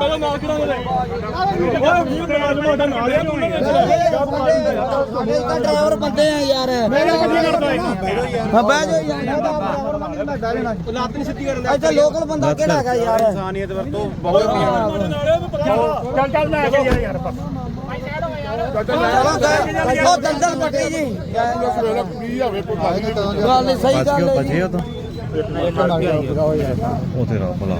ਬੈਠੋ ਨਾਲ ਕਿਹੜਾ ਨੇ ਓਏ ਵੀਰ ਨਾਲ ਮੋਟਾ ਨਾਲ ਆ ਉਹਨਾਂ ਦੇ ਡਰਾਈਵਰ ਬੰਦੇ ਆ ਯਾਰ। ਮੇਰੇ ਕਿੱਥੇ ਕਰਦਾ ਹਾਂ ਬਹਿ ਜਾ ਯਾਰ ਲੱਤ ਨਹੀਂ ਸਿੱਧੀ ਕਰਨ ਇੱਥੇ ਲੋਕਲ ਬੰਦਾ ਕਿਹੜਾ ਹੈਗਾ ਯਾਰ? ਇਨਸਾਨੀਅਤ ਵਰਤੋਂ ਬਹੁਤ ਚੱਲ ਚੱਲ ਲੈ ਕੇ ਜਾ ਯਾਰ ਚਲੋ ਗਏ ਉਹ ਦੰਦਲ ਪੱਟੀ ਜੀ। ਗੱਲ ਨਹੀਂ ਸਹੀ ਗੱਲ ਹੈ ਜੀ। ਉਥੇ ਰਾ ਭਲਾ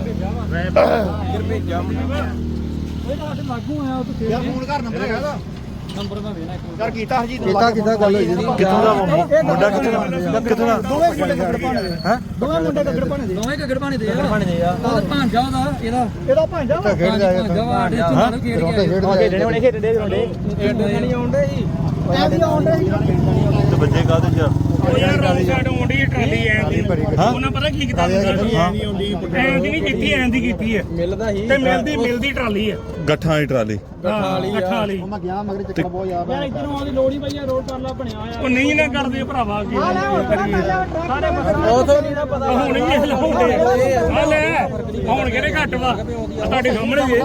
ਯਾਰ ਕੀਤਾ ਹਰਜੀਤ ਕੀਤਾ ਕੀਤਾ ਗੱਲ ਹੋਈ ਜੀ ਕਿੱਥੋਂ ਦਾ ਮੁੰਡਾ ਕਿੱਥੋਂ ਦਾ ਕਿੱਥੋਂ ਦਾ ਦੋਵੇਂ ਮੁੰਡੇ ਕੱਗੜ ਪਾਣੇ ਦੇ ਹੈ ਦੋਵੇਂ ਮੁੰਡੇ ਕੱਗੜ ਪਾਣੇ ਦੇ ਦੋਵੇਂ ਕੱਗੜ ਪਾਣੇ ਦੇ ਪਾਣੇ ਦੇ ਆ ਉਹਦਾ ਭਾਂਜਾ ਉਹਦਾ ਇਹਦਾ ਇਹਦਾ ਭਾਂਜਾ ਵਾ। ਭਾਂਜਾ ਵਾ ਆਡੇ ਚ ਮਾਰੋ ਖੇਡ ਗਿਆ ਖੇਡਣੇ ਹੁਣੇ ਖੇਡਦੇ ਹੁੰਦੇ ਖੇਡਣੇ ਨਹੀਂ ਆਉਂਦੇ ਜੀ ਐ ਵੀ ਆਉਂਦੇ ਜੀ ਤੇ ਬੱਜੇ ਕਾਹਦੇ ਚ ਉਹ ਯਾਰ ਰੌਂਗ ਸਾਈਡ ਆਉਂਦੀ ਟਰਾਲੀ ਐਂ ਦੀ? ਉਹਨਾਂ ਪਤਾ ਕੀ ਕੀਤਾ ਐਂ ਦੀ ਨਹੀਂ ਕੀਤੀ ਐਂ ਦੀ ਕੀਤੀ ਹੈ ਮਿਲਦਾ ਹੀ ਤੇ ਮਿਲਦੀ ਮਿਲਦੀ ਟਰਾਲੀ ਹੈ ਗੱਠਾਂ ਵਾਲੀ ਟਰਾਲੀ ਗੱਠਾਂ ਵਾਲੀ ਵਾਲੀ ਮੈਂ ਗਿਆ ਮਗਰ ਚੱਕਰ ਬਹੁਤ ਯਾਦ ਯਾਰ ਇੱਧਰੋਂ ਆਉਂਦੀ ਲੋੜ ਹੀ ਪਈ ਆ ਰੋਡ ਕਰਲਾ ਬਣਿਆ ਆ ਉਹ ਨਹੀਂ ਨਾ ਕਰਦੇ ਭਰਾਵਾ ਕੀ ਸਾਰੇ ਉਥੋਂ ਨਹੀਂ ਨਾ ਪਤਾ ਹੁਣ ਵੀ ਇਹ ਲਾਉਂਦੇ ਆ ਲੈ ਹੁਣ ਕਿਹੜੇ ਘੱਟ ਵਾ ਆਹ ਤੁਹਾਡੇ ਸਾਹਮਣੇ ਜੇ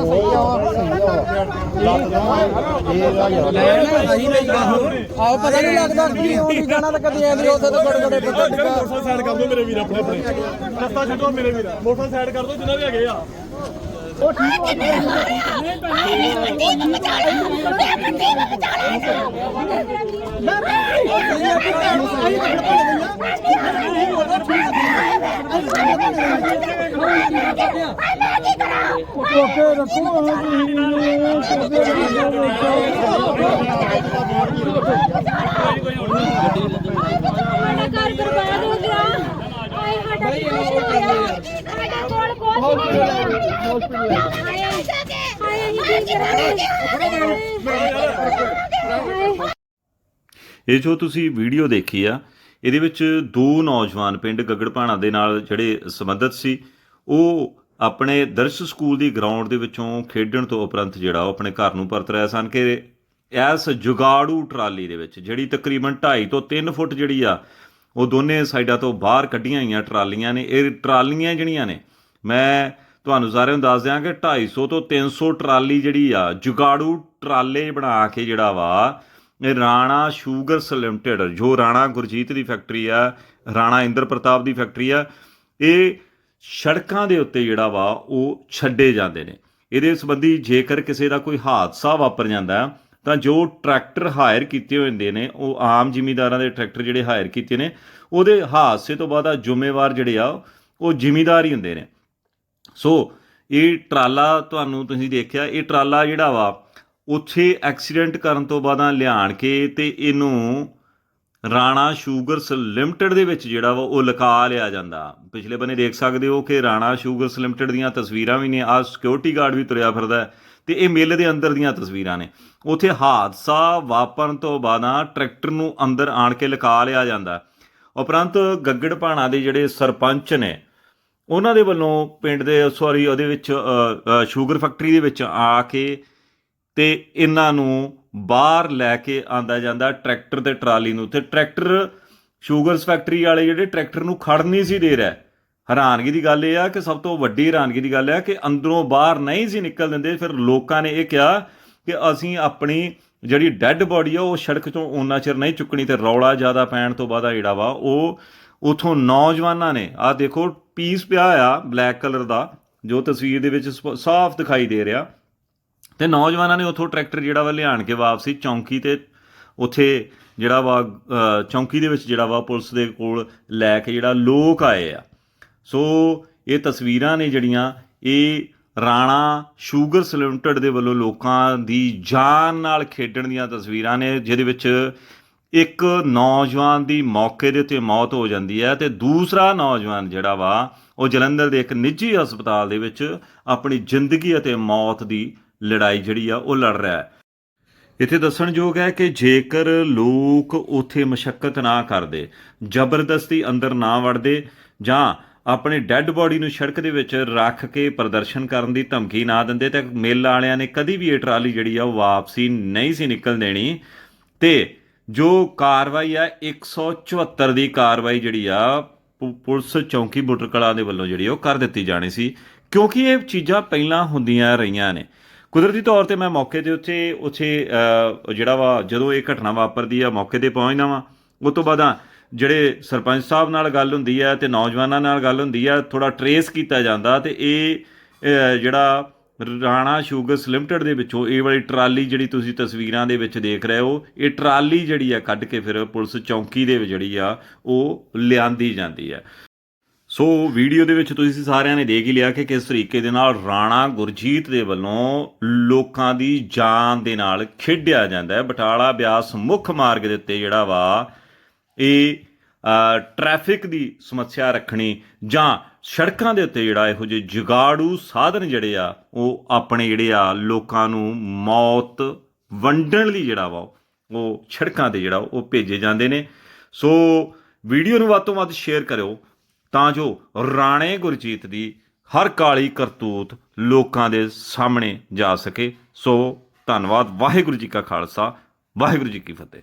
ਅਸੀਂ ਨਹੀਂ ਆਓ ਪਤਾ ਨਹੀਂ ਲੱਗਦਾ ਕੀ ਆਉਂਦੀ ਜਾਣਾ ਤਾਂ ਕਦੀ ਐਂਦੀ ਉੱਥੇ ਤਾਂ ਬੜੇ ਬੜੇ ਪੱਤੇ ਡਿੱਗਾ ਮੋਟਰਸਾਈਕਲ ਸਾਈਡ ਕਰ ਦਿਓ ਮੇਰੇ ਵੀਰ ਆਪਣੇ ਆਪਣੇ। ਰਸਤਾ ਛੱਡੋ ਮੇਰੇ ਵੀਰ। ਮੋਟਰਸਾਈਕਲ ਸਾਈਡ ਕਰ ਦਿਓ ਜਿੰਨਾ ਵੀ ਹੈਗੇ ਆ। ਸਾਡਾ ਘਰ ਬਰਬਾਦ ਹੋ ਗਿਆ ਹਾਏ ਸਾਡਾ ਕੁਛ ਨਹੀਂ ਹੋਇਆ ਸਾਡਾ ਕੋਲ ਕੁਛ ਨਹੀਂ ਹੋਇਆ ਹਾਏ ਹਾਏ ਅਸੀਂ ਕੀ ਕਰਾਂਗੇ ਹਾਏ ਇਹ ਜੋ ਤੁਸੀਂ ਵੀਡੀਓ ਦੇਖੀ ਆ, ਇਹਦੇ ਵਿੱਚ ਦੋ ਨੌਜਵਾਨ ਪਿੰਡ ਗਗੜਪਾਣਾ ਦੇ ਨਾਲ ਜਿਹੜੇ ਸੰਬੰਧਿਤ ਸੀ, ਉਹ ਆਪਣੇ ਦਰਸ਼ ਸਕੂਲ ਦੀ ਗਰਾਊਂਡ ਦੇ ਵਿੱਚੋਂ ਖੇਡਣ ਤੋਂ ਉਪਰੰਤ ਜਿਹੜਾ ਉਹ ਆਪਣੇ ਘਰ ਨੂੰ ਪਰਤ ਰਿਹਾ ਸਨ ਕਿ ਇਸ ਜੁਗਾੜੂ ਟਰਾਲੀ ਦੇ ਵਿੱਚ, ਜਿਹੜੀ ਤਕਰੀਬਨ 2.5 ਤੋਂ 3 ਫੁੱਟ ਜਿਹੜੀ ਆ, ਉਹ ਦੋਨੇ ਸਾਈਡਾਂ ਤੋਂ ਬਾਹਰ ਕੱਢੀਆਂ ਹੋਈਆਂ ਟਰਾਲੀਆਂ ਨੇ। ਇਹ ਟਰਾਲੀਆਂ ਜਿਹੜੀਆਂ ਨੇ ਮੈਂ ਤੁਹਾਨੂੰ ਸਾਰਿਆਂ ਨੂੰ ਦੱਸ ਦਿਆਂ ਕਿ 250 ਤੋਂ 300 ਟਰਾਲੀ ਜਿਹੜੀ ਆ, ਜੁਗਾੜੂ ਟਰਾਲੇ ਬਣਾ ਕੇ ਜਿਹੜਾ ਵਾ, ਇਹ ਰਾਣਾ ਸ਼ੂਗਰਸ ਲਿਮਟਿਡ, ਜੋ ਰਾਣਾ ਗੁਰਜੀਤ ਦੀ ਫੈਕਟਰੀ ਆ, ਰਾਣਾ ਇੰਦਰ ਪ੍ਰਤਾਪ ਦੀ ਫੈਕਟਰੀ ਆ, ਇਹ ਸੜਕਾਂ ਦੇ ਉੱਤੇ ਜਿਹੜਾ ਵਾ, ਉਹ ਛੱਡੇ ਜਾਂਦੇ ਨੇ। ਇਹਦੇ ਸੰਬੰਧੀ ਜੇਕਰ ਕਿਸੇ ਦਾ ਕੋਈ ਹਾਦਸਾ ਵਾਪਰ ਜਾਂਦਾ, ਤਾਂ ਜੋ ਟਰੈਕਟਰ ਹਾਇਰ ਕੀਤੇ ਹੋਏ ਹੁੰਦੇ ਨੇ, ਉਹ ਆਮ ਜ਼ਿਮੀਂਦਾਰਾਂ ਦੇ ਟਰੈਕਟਰ ਜਿਹੜੇ ਹਾਇਰ ਕੀਤੇ ਨੇ, ਉਹਦੇ ਹਾਦਸੇ ਤੋਂ ਬਾਅਦ ਆ, ਜ਼ਿੰਮੇਵਾਰ ਜਿਹੜੇ ਆ, ਉਹ ਜ਼ਿਮੀਂਦਾਰ ਹੀ ਹੁੰਦੇ ਨੇ। ਸੋ ਇਹ ਟਰਾਲਾ ਤੁਹਾਨੂੰ ਤੁਸੀਂ ਦੇਖਿਆ, ਇਹ ਟਰਾਲਾ ਜਿਹੜਾ ਵਾ, ਉੱਥੇ ਐਕਸੀਡੈਂਟ ਕਰਨ ਤੋਂ ਬਾਅਦਾਂ ਲਿਆਣ ਕੇ ਤੇ ਇਹਨੂੰ ਰਾਣਾ ਸ਼ੂਗਰਸ ਲਿਮਟਿਡ ਦੇ ਵਿੱਚ ਜਿਹੜਾ ਵਾ ਉਹ ਲਕਾ ਲਿਆ ਜਾਂਦਾ। ਪਿਛਲੇ ਬੰਨੇ ਦੇਖ ਸਕਦੇ ਹੋ ਕਿ ਰਾਣਾ ਸ਼ੂਗਰਸ ਲਿਮਟਿਡ ਦੀਆਂ ਤਸਵੀਰਾਂ ਵੀ ਨੇ ਆ ਸਿਕਿਉਰਿਟੀ ਗਾਰਡ ਵੀ ਤੁਰਿਆ ਫਿਰਦਾ ਹੈ ਤੇ ਇਹ ਮੇਲੇ ਦੇ ਅੰਦਰ ਦੀਆਂ ਤਸਵੀਰਾਂ ਨੇ। ਉੱਥੇ ਹਾਦਸਾ ਵਾਪਰਨ ਤੋਂ ਬਾਅਦਾਂ ਟਰੈਕਟਰ ਨੂੰ ਅੰਦਰ ਆਣ ਕੇ ਲਕਾ ਲਿਆ ਜਾਂਦਾ। ਉਪਰੰਤ ਗੱਗੜਪਾਣਾ ਦੇ ਜਿਹੜੇ ਸਰਪੰਚ ਨੇ ਉਹਨਾਂ ਦੇ ਵੱਲੋਂ ਪਿੰਡ ਦੇ, ਸੌਰੀ, ਉਹਦੇ ਵਿੱਚ ਸ਼ੂਗਰ ਫੈਕਟਰੀ ਦੇ ਵਿੱਚ ਆ ਕੇ ਤੇ ਇਹਨਾਂ ਨੂੰ ਬਾਹਰ ਲੈ ਕੇ ਆਂਦਾ ਜਾਂਦਾ ਟਰੈਕਟਰ ਤੇ ਟਰਾਲੀ ਨੂੰ। ਤੇ ਟਰੈਕਟਰ ਸ਼ੂਗਰਸ ਫੈਕਟਰੀ ਵਾਲੇ ਜਿਹੜੇ ਟਰੈਕਟਰ ਨੂੰ ਖੜ ਨਹੀਂ ਸੀ ਦੇ ਰਿਹਾ। ਹੈਰਾਨਗੀ ਦੀ ਗੱਲ ਇਹ ਆ ਕਿ ਸਭ ਤੋਂ ਵੱਡੀ ਹੈਰਾਨਗੀ ਦੀ ਗੱਲ ਹੈ ਕਿ ਅੰਦਰੋਂ ਬਾਹਰ ਨਹੀਂ ਸੀ ਨਿਕਲ ਦਿੰਦੇ। ਫਿਰ ਲੋਕਾਂ ਨੇ ਇਹ ਕਿਹਾ ਕਿ ਅਸੀਂ ਆਪਣੀ ਜਿਹੜੀ ਡੈੱਡ ਬੋਡੀ ਆ, ਉਹ ਸੜਕ ਤੋਂ ਓਨਾ ਚਿਰ ਨਹੀਂ ਚੁੱਕਣੀ ਤੇ ਰੌਲਾ ਜ਼ਿਆਦਾ ਪੈਣ ਤੋਂ ਬਾਅਦ ਆ ਜਿਹੜਾ ਵਾ, ਉਹ ਉਥੋਂ ਨੌਜਵਾਨਾਂ ਨੇ ਆ ਦੇਖੋ ਪੀਸ ਪਿਆ ਆ ਬਲੈਕ ਕਲਰ ਦਾ, ਜੋ ਤਸਵੀਰ ਦੇ ਵਿੱਚ ਸਪ- ਸਾਫ਼ ਦਿਖਾਈ ਦੇ ਰਿਹਾ। ਤੇ ਨੌਜਵਾਨਾਂ ਨੇ ਉਥੋਂ ਟਰੈਕਟਰ ਜਿਹੜਾ ਵਾ ਲਿਆਣ ਕੇ ਵਾਪਸੀ ਚੌਂਕੀ ਤੇ, ਉੱਥੇ ਜਿਹੜਾ ਵਾ ਚੌਂਕੀ ਦੇ ਵਿੱਚ ਜਿਹੜਾ ਵਾ ਪੁਲਿਸ ਦੇ ਕੋਲ ਲੈ ਕੇ ਜਿਹੜਾ ਲੋਕ ਆਏ ਆ। ਸੋ ਇਹ ਤਸਵੀਰਾਂ ਨੇ ਜਿਹੜੀਆਂ, ਇਹ ਰਾਣਾ ਸ਼ੂਗਰ ਸਲਿਮਟਡ ਦੇ ਵੱਲੋਂ ਲੋਕਾਂ ਦੀ ਜਾਨ ਨਾਲ ਖੇਡਣ ਦੀਆਂ ਤਸਵੀਰਾਂ ਨੇ, ਜਿਹਦੇ ਵਿੱਚ ਇੱਕ ਨੌਜਵਾਨ ਦੀ ਮੌਕੇ ਦੇ ਉੱਤੇ ਮੌਤ ਹੋ ਜਾਂਦੀ ਹੈ ਤੇ ਦੂਸਰਾ ਨੌਜਵਾਨ ਜਿਹੜਾ ਵਾ, ਉਹ ਜਲੰਧਰ ਦੇ ਇੱਕ ਨਿੱਜੀ ਹਸਪਤਾਲ ਦੇ ਵਿੱਚ ਆਪਣੀ ਜ਼ਿੰਦਗੀ ਅਤੇ ਮੌਤ ਦੀ ਲੜਾਈ ਜਿਹੜੀ ਆ, ਉਹ ਲੜ ਰਿਹਾ ਹੈ। ਇੱਥੇ ਦੱਸਣਯੋਗ ਹੈ ਕਿ ਜੇਕਰ ਲੋਕ ਉਥੇ ਮਸ਼ੱਕਤ ਨਾ ਕਰਦੇ, ਜ਼ਬਰਦਸਤੀ ਅੰਦਰ ਨਾ ਵੜਦੇ, ਜਾਂ ਆਪਣੀ ਡੈੱਡ ਬੋਡੀ ਨੂੰ ਸੜਕ ਦੇ ਵਿੱਚ ਰੱਖ ਕੇ ਪ੍ਰਦਰਸ਼ਨ ਕਰਨ ਦੀ ਧਮਕੀ ਨਾ ਦਿੰਦੇ, ਤਾਂ ਮੇਲ ਵਾਲਿਆਂ ਨੇ ਕਦੀ ਵੀ ਇਹ ਟਰਾਲੀ ਜਿਹੜੀ ਆ, ਉਹ ਵਾਪਸੀ ਨਹੀਂ ਸੀ ਨਿਕਲ ਦੇਣੀ। ਤੇ ਜੋ ਕਾਰਵਾਈ ਆ 174 ਦੀ ਕਾਰਵਾਈ ਜਿਹੜੀ ਆ, ਪੁ- ਪੁਲਿਸ ਚੌਂਕੀ ਬੁੱਟਰ ਕਲਾਂ ਦੇ ਵੱਲੋਂ ਜਿਹੜੀ ਉਹ ਕਰ ਦਿੱਤੀ ਜਾਣੀ ਸੀ। ਕਿਉਂਕਿ ਇਹ ਚੀਜ਼ਾਂ ਪਹਿਲਾਂ ਹੁੰਦੀਆਂ ਰਹੀਆਂ ਨੇ। ਕੁਦਰਤੀ ਤੌਰ ਤੇ ਮੈਂ ਮੌਕੇ ਦੇ ਉੱਤੇ, ਉੱਥੇ ਜਿਹੜਾ ਵਾ, ਜਦੋਂ ਇਹ ਘਟਨਾ ਵਾਪਰਦੀ ਆ, ਮੌਕੇ ਤੇ ਪਹੁੰਚਦਾ ਵਾਂ। ਉਸ ਤੋਂ ਬਾਅਦ ਜਿਹੜੇ ਸਰਪੰਚ ਸਾਹਿਬ ਨਾਲ ਗੱਲ ਹੁੰਦੀ ਆ ਤੇ ਨੌਜਵਾਨਾਂ ਨਾਲ ਗੱਲ ਹੁੰਦੀ ਆ ਥੋੜਾ ਟਰੇਸ ਕੀਤਾ ਜਾਂਦਾ ਤੇ ਇਹ ਜਿਹੜਾ ਰਾਣਾ ਸ਼ੂਗਰਸ ਲਿਮਟਿਡ ਦੇ ਵਿੱਚੋਂ ਇਹ ਵਾਲੀ ਟਰਾਲੀ ਜਿਹੜੀ ਤੁਸੀਂ ਤਸਵੀਰਾਂ ਦੇ ਵਿੱਚ ਦੇਖ ਰਹੇ ਹੋ ਇਹ ਟਰਾਲੀ ਜਿਹੜੀ ਆ ਕੱਢ ਕੇ ਫਿਰ ਪੁਲਿਸ ਚੌਂਕੀ ਦੇ ਜਿਹੜੀ ਆ ਉਹ ਲਿਆਂਦੀ ਜਾਂਦੀ ਹੈ ਸੋ ਵੀਡੀਓ ਦੇ ਵਿੱਚ ਤੁਸੀਂ ਸਾਰਿਆਂ ਨੇ ਦੇਖ ਹੀ ਲਿਆ ਕਿ ਕਿਸ ਤਰੀਕੇ ਦੇ ਨਾਲ ਰਾਣਾ ਗੁਰਜੀਤ ਦੇ ਵੱਲੋਂ ਲੋਕਾਂ ਦੀ ਜਾਨ ਦੇ ਨਾਲ ਖੇਡਿਆ ਜਾਂਦਾ ਹੈ। ਬਟਾਲਾ ਬਿਆਸ ਮੁੱਖ ਮਾਰਗ ਦੇ ਉੱਤੇ ਜਿਹੜਾ ਵਾ ਇਹ ਅ, ਟ੍ਰੈਫਿਕ ਦੀ ਸਮੱਸਿਆ ਰੱਖਣੀ ਜਾਂ ਸੜਕਾਂ ਦੇ ਉੱਤੇ ਜਿਹੜਾ ਇਹੋ ਜਿਹੇ ਜੁਗਾੜੂ ਸਾਧਨ ਜਿਹੜੇ ਆ, ਉਹ ਆਪਣੇ ਜਿਹੜੇ ਆ ਲੋਕਾਂ ਨੂੰ ਮੌਤ ਵੰਡਣ ਲਈ ਜਿਹੜਾ ਵਾ, ਉਹ ਸੜਕਾਂ ਤੇ ਜਿਹੜਾ ਉਹ ਭੇਜੇ ਜਾਂਦੇ ਨੇ। ਸੋ ਵੀਡੀਓ ਨੂੰ ਵੱਧ ਤੋਂ ਵੱਧ ਸ਼ੇਅਰ ਕਰਿਓ, ਤਾਂ ਜੋ ਰਾਣੇ ਗੁਰਜੀਤ ਦੀ ਹਰ ਕਾਲੀ ਕਰਤੂਤ ਲੋਕਾਂ ਦੇ ਸਾਹਮਣੇ ਜਾ ਸਕੇ। ਸੋ ਧੰਨਵਾਦ, ਵਾਹਿਗੁਰੂ ਜੀ ਕਾ ਖਾਲਸਾ, ਵਾਹਿਗੁਰੂ ਜੀ ਕੀ ਫਤਿਹ।